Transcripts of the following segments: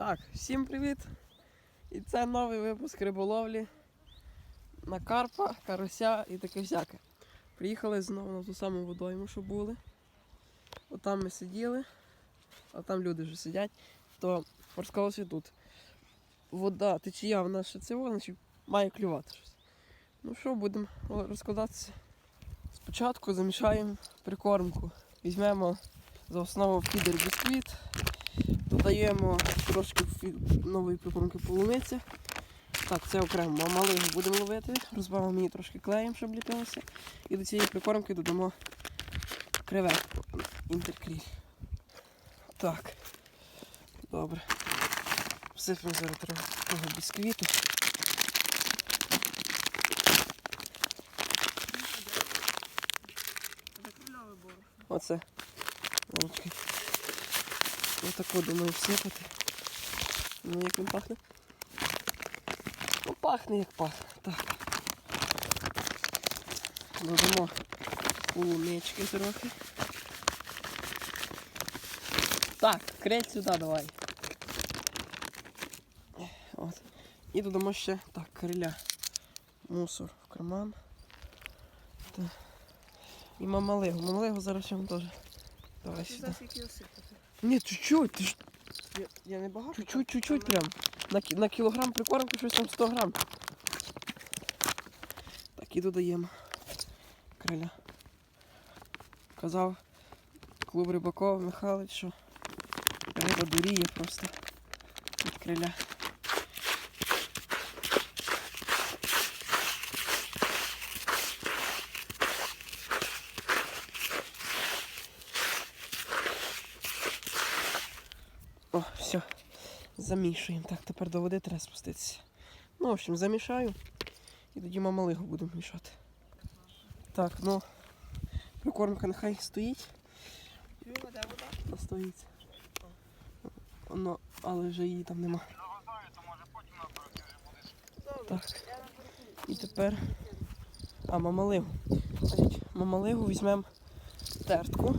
Так, всім привіт! І це новий випуск риболовлі на карпа, карася і таке всяке. Приїхали знову на ту саму водойму, що були. Отам ми сиділи, а там люди вже сидять, то розказалося тут. Вода, течія, вона ще це значить має клювати щось. Ну що, будемо розкладатися. Спочатку замішаємо прикормку. Візьмемо за основу фідер бісквіт. Додаємо трошки нової прикормки полуниці. Так, це окремо малину будемо ловити. Розбавимо її трошки клеєм, щоб ліпилося. І до цієї прикормки додамо креветку інтеркріль. Так. Добре. Всипемо зараз трохи бісквіту. Оце. Ручки. Отаку думаю всипати. Ну як він пахне? Ну пахне як пахне. Так. Додамо полунички трохи. Так, крель сюди давай. От. І додамо ще так, криля. Мусор в карман. Так. І мамалигу. Мамалигу зараз ще теж. Давай сюди. Ні, чуть-чуть, ти ж Я, я не багато. чуть-чуть, чуть-чуть прям. На, кі- на кілограм прикормки щось там 100 грам. Так, і додаємо криля. Казав клуб Рибакова Михайлович, що риба дуріє просто від криля. О, все. Замішуємо. Так, тепер до води треба спуститися. Ну, в общем, замішаю. І тоді мамалигу будемо мішати. Так, ну, прикормка нехай стоїть. Вода, вода. Стоїть. Воно, але вже її там нема. Так. І тепер. А, мамалигу. Значить, мамалигу візьмемо тертку,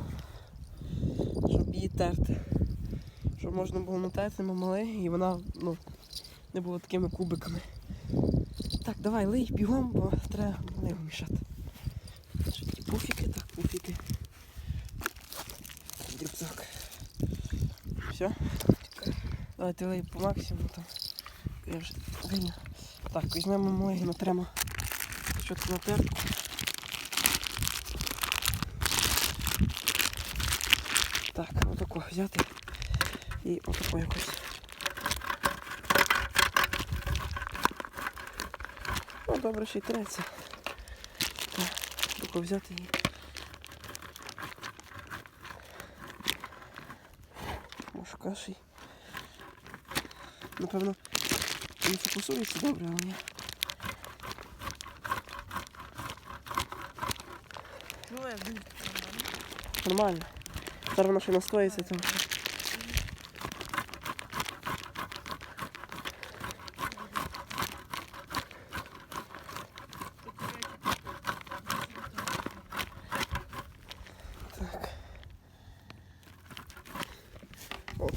щоб її терти. Щоб можна було натерти мамалиги і вона ну, не була такими кубиками. Так, давай, лий бігом, бо треба мамалигу мішати. Значить, ті пуфіки, так, пуфіки. Рюкзак. Все. Давайте лий по максимуму там. Я вже вийняв. Так, візьмемо мамалиги, натремо спочатку на тертку. Так, отако взяти і отако якось. Ну, добре, ще й треться. Так, взяти і. Може каші. Напевно, не фокусується добре, але ні. Ну. Нормально. Зараз воно ще настоїться там.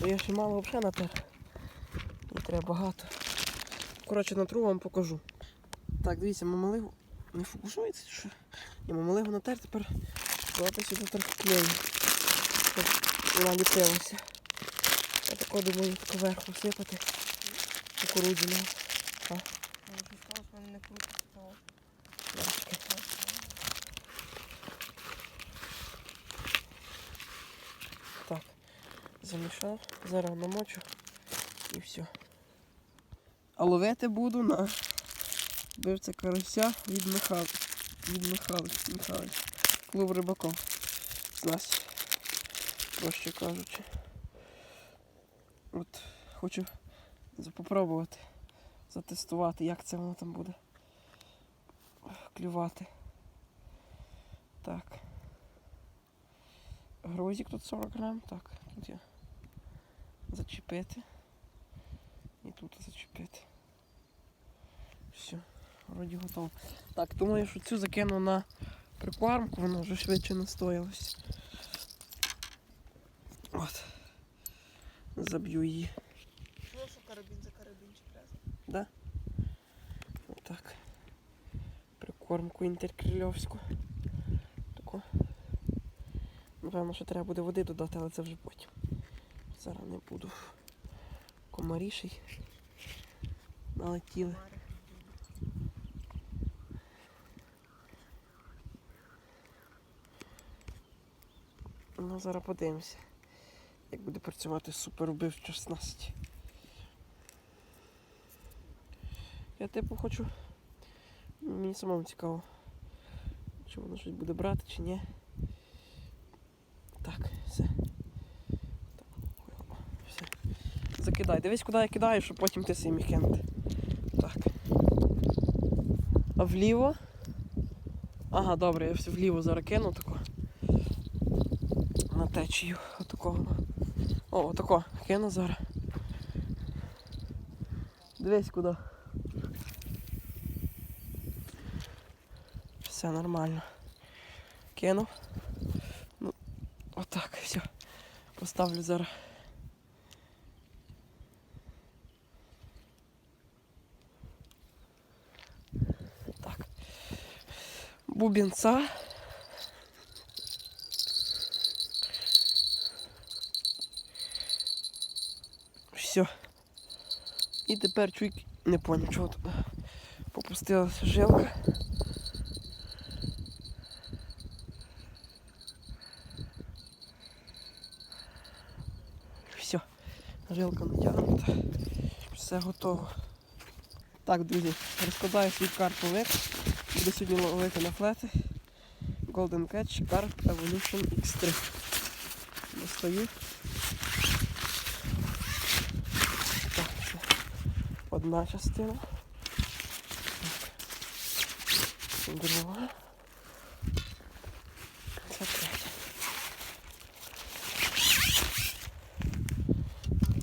Я ще мало взагалі натер. І треба багато. Коротше, натру вам покажу. Так, дивіться, мамалигу не фокусується, що? Ні, мамалигу натер, тепер давайте сюди трохи клею. Щоб вона ліпилася. Я тако думаю, тако верху всипати. Кукурудзяну. Я вже сказала, що мене не крутить. Лапочки. Так, замішав, зараз намочу і все. А ловити буду на бивця карася від Михайла. Від Михайлович, Михайлович. Клуб рибаков. З нас. Проще кажучи. От хочу попробувати затестувати, як це воно там буде клювати. Так. Грузик тут 40 грам. Так, тут я зачепити. І тут зачепити. Все, вроді готово. Так, думаю, що цю закину на прикормку, воно вже швидше настоялось. От. Заб'ю її. Ну, карабін за карабінчик раз. Да? Отак. Прикормку інтеркрильовську. Таку. Напевно, що треба буде води додати, але це вже потім. Зараз не буду. Комаріший. Налетіли. Ну, зараз подивимося, як буде працювати суперубив 16. Я типу хочу. Мені самому цікаво, чи воно щось буде брати, чи ні. Так, все. Так, о, все. Закидай. Дивись, куди я кидаю, щоб потім ти міг кинути. Так. А вліво? Ага, добре, я все вліво зараз кину тако на течію. Отакого. О, отако. Кину зараз. Дивись куди. Все нормально. Кинув. Ну, отак, все. Поставлю зараз. Так. Бубенца. Все. І тепер чуйк не поняв, чого тут попустилася жилка. Все, жилка натягнута. Все готово. Так, друзі, розкладаю свій карповик. Буду сьогодні ловити на флети. Golden Catch Carp Evolution X3. Достаю. Так, це одна частина. Так. Друга. Це третя.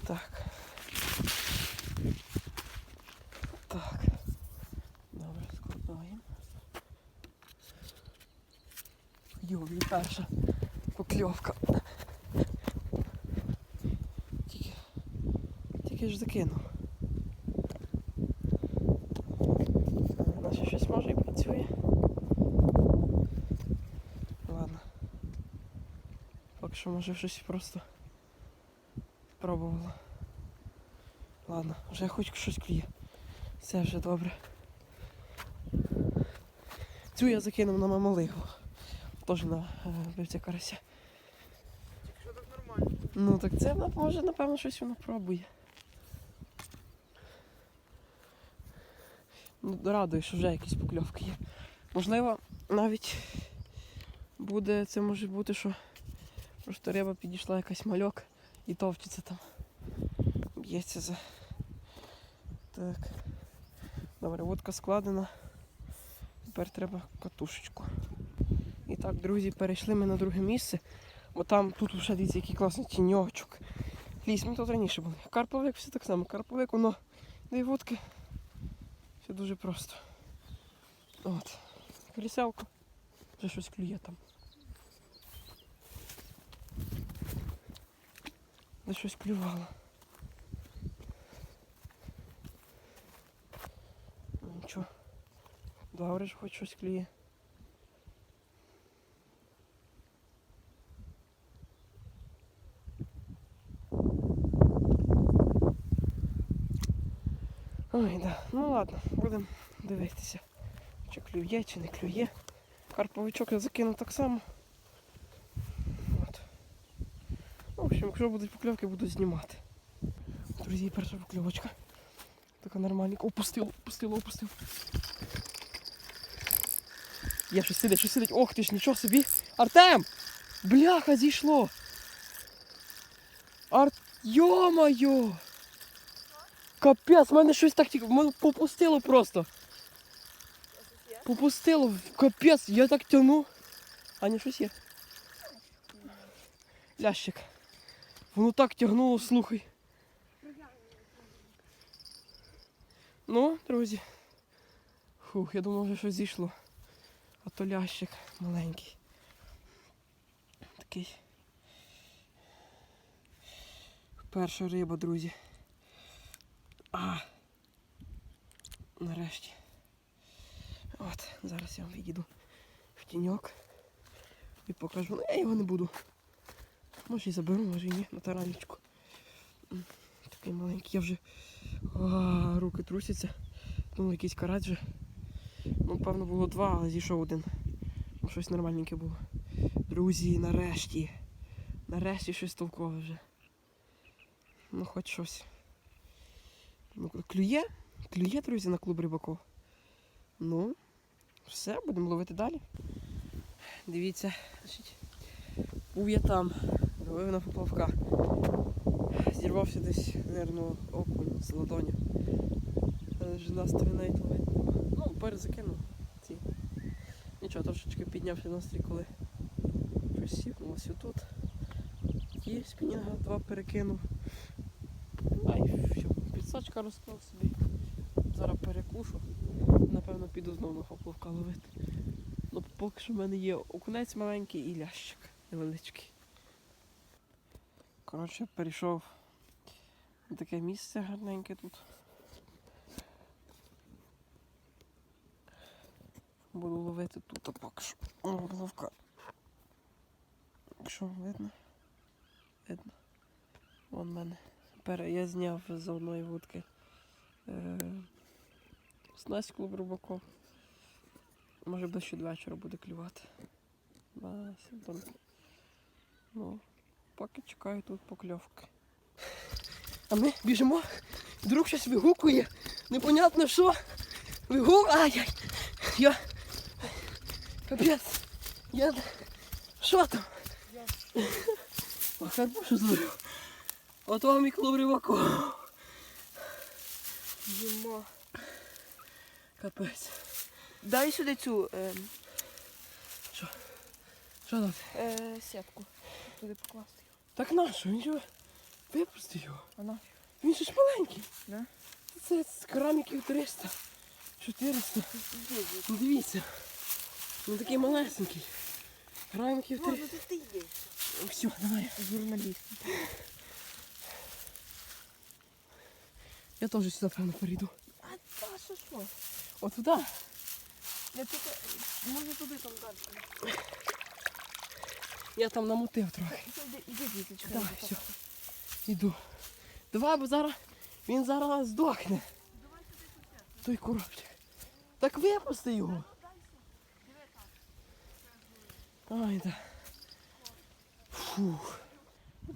Так. Так. Добре, складаємо. Йові, перша покльовка. Тільки, тільки ж закинув. Наче щось може і працює. Ладно. Поки що може щось просто спробувала. Ладно, вже хоч щось клює. Все вже добре. Цю я закинув на мамалигу. Теж на е, вбивця карася. Що так нормально? Ну так це вона, може, напевно, щось воно пробує. Ну, радує, що вже якісь покльовки є. Можливо, навіть буде, це може бути, що просто риба підійшла якась мальок і товчиться там. Б'ється за. Так. Добре, водка складена. Тепер треба катушечку. І так, друзі, перейшли ми на друге місце. Бо там тут вже дивіться, який класний тіньочок. Ліс, ми тут раніше були. Карповик все так само. Карповик, воно дві водки. Все дуже просто. От. Колісялку. Вже щось клює там. Де щось клювало. Ну, Нічого. Добре ж хоч щось клює. Ой, да. Ну ладно, будемо дивитися, чи клює, чи не клює. Карповичок я закинув так само. От. Ну, в общем, якщо будуть покльовки, буду знімати. Друзі, перша покльовочка. Така нормальненька. Опустило, опустило, опустило. Є щось сидить, щось сидить. Ох ти ж, нічого собі. Артем! Бляха, зійшло! Ар... Йо-моє! Капець, в мене щось так мене попустило просто. Попустило. Капець, я так тяну. А не щось є. Лящик. Воно так тягнуло, слухай. Ну, друзі. Фух, я думав, вже щось зійшло. А то лящик маленький. Такий. Перша риба, друзі. А. Нарешті. От, зараз я відійду в тіньок і покажу. Ну, я його не буду. Може і заберу, може і ні, на таранечку. Такий маленький, я вже а, руки трусяться. Ну, якийсь карат же. Ну, певно, було два, але зійшов один. Ну, щось нормальненьке було. Друзі, нарешті. Нарешті щось толкове вже. Ну, хоч щось. Ну, клює? Клює, друзі, на клуб рибаков. Ну, все, будемо ловити далі. Дивіться, був я там, ловив на поплавка. Зірвався десь, мабуть, окунь з ладоні. Але ж настрій навіть ловити. Ну, перезакинув ці. Нічого, трошечки піднявся настрій, коли щось сіпнулося тут. Є спінінга два перекинув. А все, розклав собі. Зараз перекушу. Напевно, піду знову на поплавка ловити. Ну, поки що в мене є окунець маленький і лящик невеличкий. Коротше, перейшов на таке місце гарненьке тут. Буду ловити тут а поки що. О, головка. Якщо видно? Видно. Вон мене. Я зняв з одної вудки е, снасть клуб. Може ближче до вечора буде клювати. Ну, поки чекаю тут покльовки. А ми біжимо. Друг щось вигукує. Непонятно що. Вигук. Ай-яй. Я. Капець. Я. Що там? Ох, я душу зловив. От вам і клуб рибаку. Зима. Капець. Дай сюди цю е, Що там? е, сітку. Туди покласти його. Так нащо? Він же випусти його. А на. Він же ж маленький. Да? Це з кераміків 300. 400. Ну дивіться. Він такий малесенький. Кераміків 300. ти ти йди. Все, давай. Журналіст. Я теж сюди, певно, перейду. А та що що? От туди. Я тільки, може туди там далі. Я там намутив трохи. Іди, іди так. Іду. Давай, бо зараз він зараз здохне. Той коробчик. Так випусти його. Ай, да. Фух.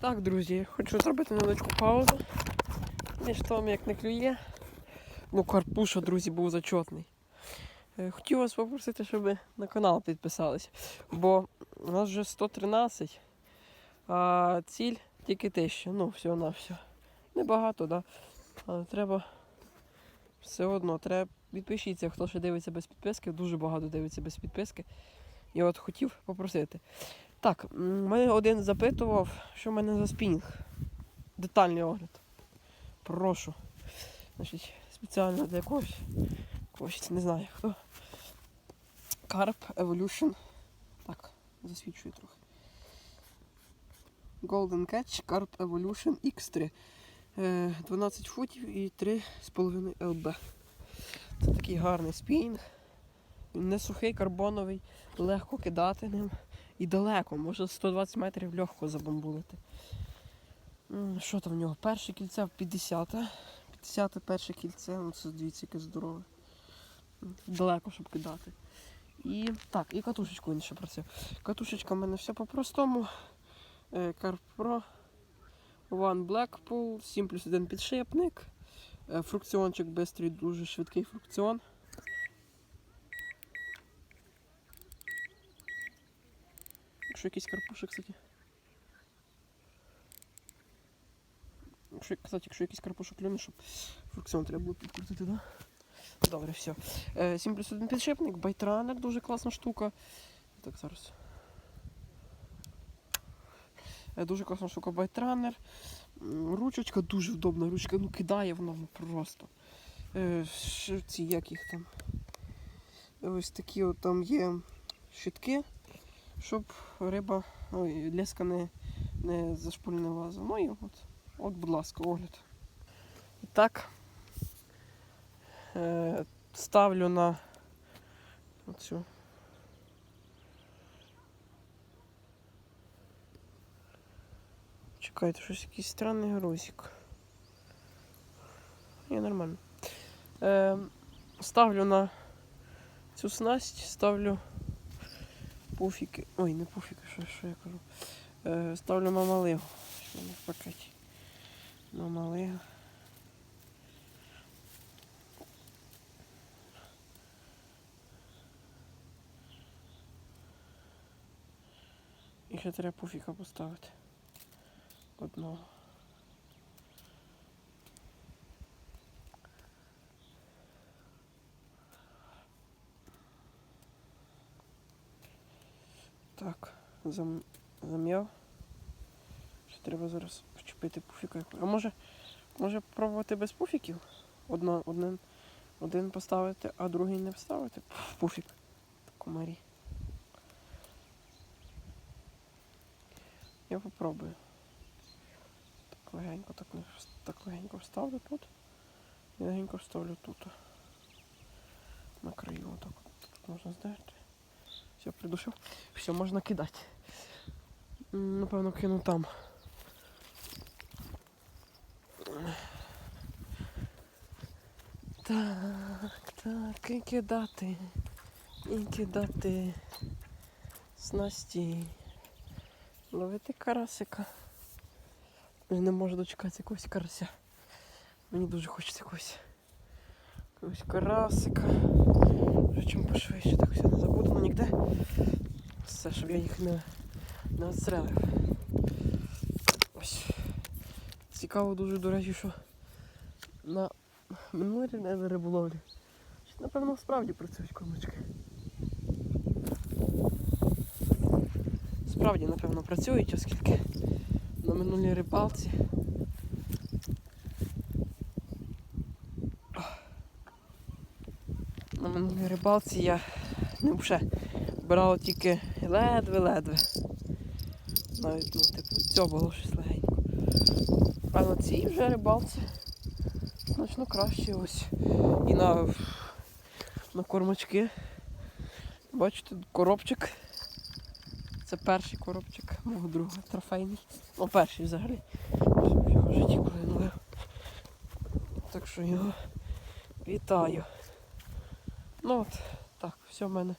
Так, друзі, хочу зробити невеличку паузу. Між тому, як не клює. Ну, карпуша, друзі, був зачетний. Е, Хотів вас попросити, щоб ви на канал підписалися. Бо у нас вже 113, а ціль тільки 1000. Ну, всього на все. Небагато, да. Але треба все одно, треба підпишіться, хто ще дивиться без підписки, дуже багато дивиться без підписки. І от хотів попросити. Так, мене один запитував, що в мене за спінінг. Детальний огляд. Прошу. Значить, спеціально для когось. Когось не знаю хто. Carp Evolution. Так, засвідчую трохи. Golden Catch Carp Evolution X3. Е, 12 футів і 3,5 ЛБ. Це такий гарний спінінг. Він не сухий, карбоновий, легко кидати ним. І далеко, може 120 метрів легко забамбулити. Що там в нього? Перше кільце 50. 50 перше кільце, ну це дивіться, яке здорове. Далеко, щоб кидати. І так, і катушечку він ще просив. Катушечка в мене все по-простому. Е, Carp One Blackpool, 7 плюс 1 підшипник. Е, Фрукціончик бистрий, дуже швидкий фрукціон. Якщо якийсь карпушик, кстати. Якщо, кстати, якщо якийсь карпушок клюне, щоб фрукціон треба було підкрутити, да? Добре, все. Е, 7 плюс 1 підшипник, байтранер, дуже класна штука. Так, зараз. Е, Дуже класна штука байтранер. М, Ручечка дуже вдобна, ручка ну кидає вона ну, просто. Е, ці як їх там. Ось такі от там є щитки, щоб риба, ой, леска не, не зашпульнила. Ну і от, от, будь ласка, огляд. І так, Е, ставлю на оцю. Чекайте, щось якийсь странний грузик. Ні, нормально. Е, ставлю на цю снасть, ставлю пуфіки. Ой, не пуфіки, що, що я кажу. Е, ставлю мамалигу. Що в пакеті? Мамалига. І ще треба пуфіка поставити. Одного. Так, зам... зам'яв. Треба зараз вчепити пуфіка. А може, може пробувати без пуфіків? Одно, один, один поставити, а другий не вставити. Пуфік. Комарі. Я попробую. Так легенько, так, не так легенько вставлю тут. І легенько вставлю тут. На краю. Отак от. Тут можна здерти. Все, придушив. Все, можна кидати. Напевно, кину там. Так, так, і кидати. І кидати. Снасті. Ловити карасика. Не можу дочекатися якогось карася. Мені дуже хочеться якогось. Якогось карасика. Чим пошвидше, так все не забуду, ну ніде. Все, щоб я їх не, не отстрелив. Цікаво дуже, до речі, що на минулій не риболовлі. Напевно, справді працюють кормочки. Справді, напевно, працюють, оскільки на минулій рибалці. На минулій рибалці я не вже брав тільки ледве-ледве. Навіть, ну, типу, цього було щось легенько. А на цій вже рибалці значно краще ось. І на, на кормачки. Бачите, коробчик. Це перший коробчик мого друга трофейний. Ну, перший взагалі. Щоб його житті коли. Так що його вітаю. Ну от, так, все в мене.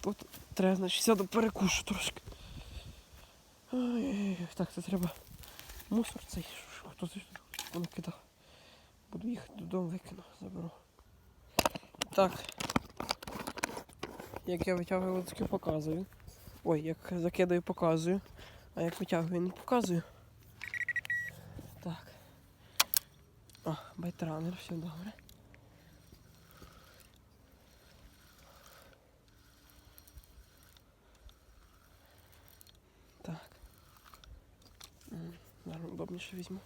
Тут треба, значить, сяду перекушу трошки. Ой, так, це треба мусор цей. Що, хто це воно кидав. Буду їхати додому, викину, заберу. Так. Як я витягую луцьки, показую. Ой, як закидаю, показую. А як витягую, не показую. Так. А, байтранер, все добре. Удобніше візьму.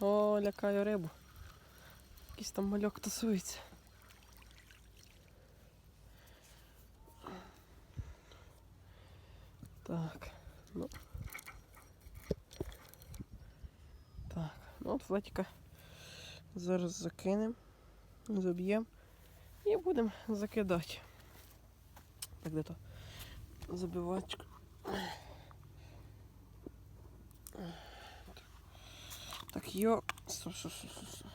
О, лякаю рибу. Якийсь там мальок тусується. Так, ну. Так, ну от флетіка зараз закинемо, заб'ємо і будемо закидати. Так, де то забивачка. Так, йо. Стоп, стоп, стоп, стоп.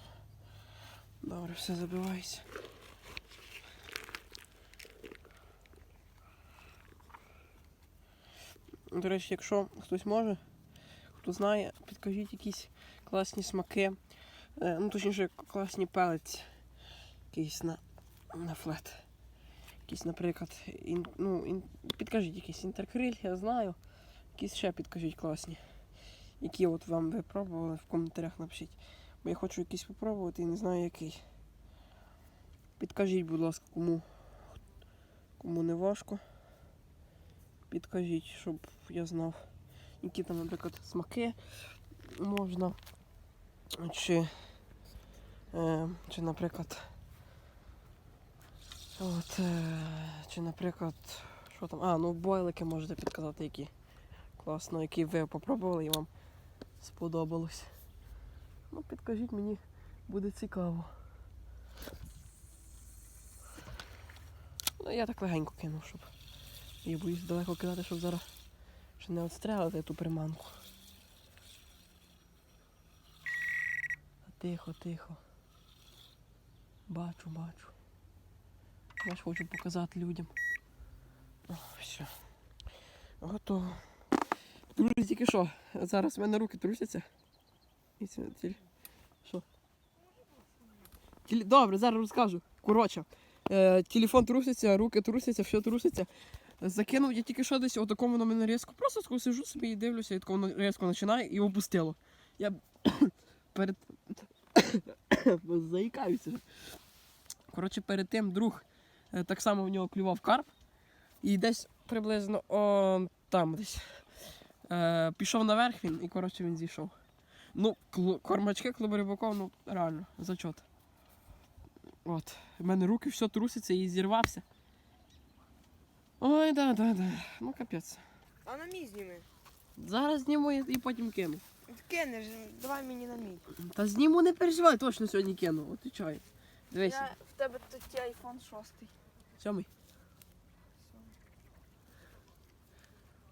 Добре, все забивається. До речі, якщо хтось може, хто знає, підкажіть якісь класні смаки. Е, ну, точніше, класні пелець. Якийсь на, на флет. Якийсь, наприклад, ін, ну, ін, підкажіть якийсь інтеркриль, я знаю. Якісь ще підкажіть класні. Які от вам ви пробували в коментарях напишіть. Бо я хочу якийсь попробувати і не знаю який. Підкажіть, будь ласка, кому, кому не важко. Підкажіть, щоб я знав, які там, наприклад, смаки можна. Чи, е, чи наприклад, от, е, чи, наприклад, що там, а, ну бойлики можете підказати, які класно, які ви попробували і вам сподобалось. Ну, підкажіть мені, буде цікаво. Ну, я так легенько кинув, щоб... Я боюсь далеко кидати, щоб зараз ще не відстрелити ту приманку. Тихо, тихо. Бачу, бачу. Я ж хочу показати людям. О, все. Готово. Друзі, тільки що? Зараз в мене руки трусяться. І це. Що? Добре, зараз розкажу. Коротше, е, телефон труситься, руки трусяться, все труситься. Закинув я тільки що десь отакому на мене різко. Просто тако сижу собі і дивлюся, і такого різко починає і опустило. Я перед. Заїкаюся. Коротше, перед тим друг е, так само в нього клював карп. І десь приблизно о, там десь. Е, пішов наверх він і коротше він зійшов. Ну, кормачки клуборибаков, ну реально, зачот. От. У мене руки все трусяться і зірвався. Ой, да, да, да. Ну капець. А на мій зніми. Зараз зніму і потім кину. Кинеш, давай мені на мій. Та зніму не переживай, точно сьогодні кину. Отвічай. Дивись. Я, в тебе тут айфон 6. Сьомий.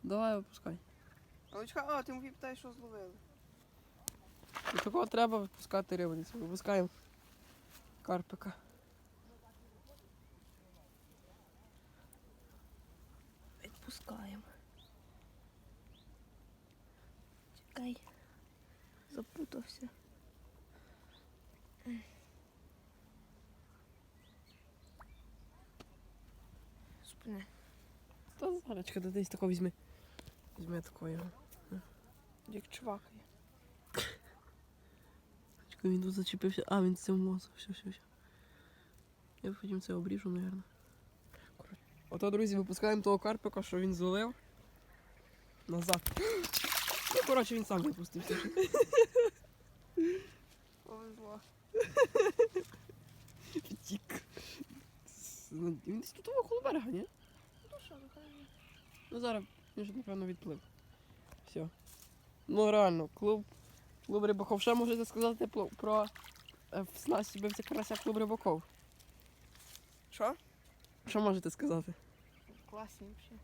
Давай випускай. Але а, ти мені питаєш, що зловили. І такого треба випускати рибницю. Випускаємо карпика. Відпускаємо. Чекай. Запутався. Спини. Та зарочка, десь такого візьми. Візьми такого його. Як чувак. Чекай, він тут зачепився. А, він це мозок. Все, все, все. Я потім це обріжу, мабуть. Ото, друзі, випускаємо того карпика, що він зловив. Назад. Ну, коротше, він сам випустився. Повезло. Втік. Ну, Він десь тут около берега, ні? Ну що, нехай. Ну зараз він ж, напевно, відплив. Все. Ну реально, клуб. Клуб рибаков. Ще можете сказати про, про е, бивця карася клуб рибаков. Що? Що можете сказати? Класні взагалі.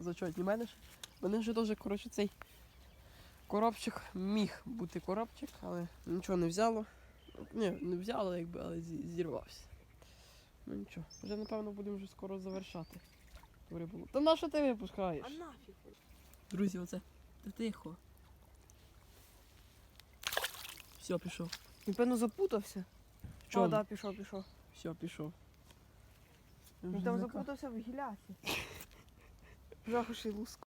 Зачетні мене ж. Мене ж теж, коротше, цей коробчик міг бути коробчик, але нічого не взяло. Ні, не взяло, якби, але зірвався. Ну нічого. Вже напевно будемо вже скоро завершати. Та на що ти випускаєш? А нафіг. Друзі, оце. Та тихо. Все, пішов. Він певно запутався. Чому? О, да, пішов, пішов. Все, пішов. Він там запутався в гілясі. Жахуший луск.